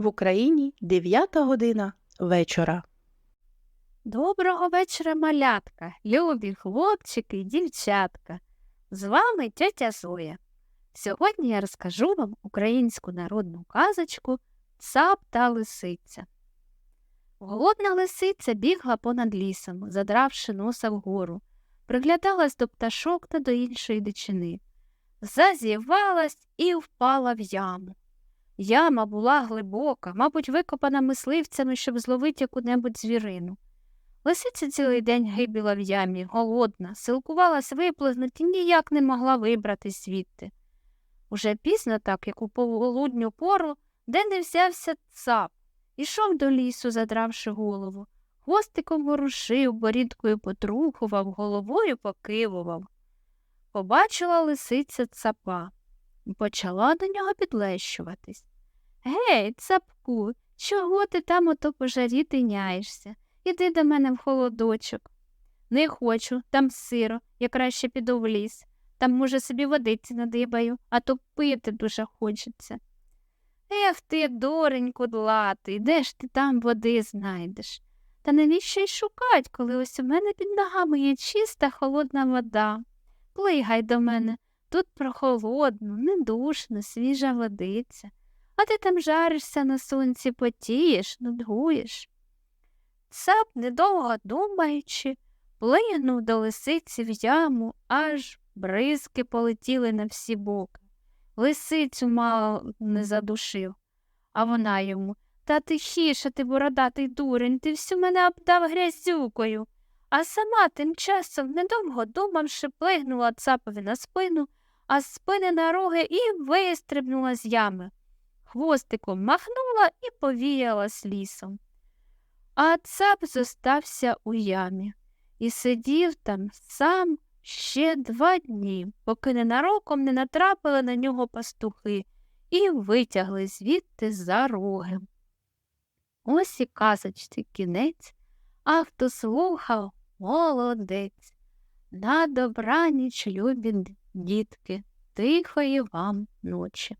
В Україні 9 година вечора. Доброго вечора, малятка, любі хлопчики і дівчатка. З вами тетя Зоя. Сьогодні я розкажу вам українську народну казочку Цап та лисиця. Голодна лисиця бігла понад лісом, задравши носа вгору, приглядалась до пташок та до іншої дичини. Зазівалась і впала в яму. Яма була глибока, мабуть, викопана мисливцями, щоб зловити яку-небудь звірину. Лисиця цілий день гибіла в ямі, голодна, силкувалась виплизнути і ніяк не могла вибратись звідти. Уже пізно так, як у полудню пору, де не взявся цап, ішов до лісу, задравши голову, хвостиком ворушив, борідкою потрухував, головою покивував. Побачила лисиця цапа і почала до нього підлещуватись. Гей, цапку, чого ти там ото по жарі тиняєшся? Іди до мене в холодочок. Не хочу, там сиро, я краще піду в ліс. Там, може, собі водиці надибаю, а то пити дуже хочеться. Ех ти, дореньку длатий, де ж ти там води знайдеш? Та навіщо й шукать, коли ось у мене під ногами є чиста холодна вода. Плигай до мене, тут прохолодно, не душно, свіжа водиця. А ти там жаришся на сонці, потієш, нудгуєш. Цап, недовго думаючи, плигнув до лисиці в яму, аж бризки полетіли на всі боки. Лисицю мало не задушив, а вона йому Та тихіше ти, бородатий дурень, ти всю мене обдав грязюкою. А сама тим часом, недовго думавши, плигнула цапові на спину, а з спини на роги і вистрибнула з ями. Хвостиком махнула і повіялась лісом. А цап зостався у ямі і сидів там сам ще два дні, поки ненароком не натрапили на нього пастухи і витягли звідти за роги. Ось і казочці кінець, а хто слухав молодець. На добраніч, любі дітки, тихої вам ночі.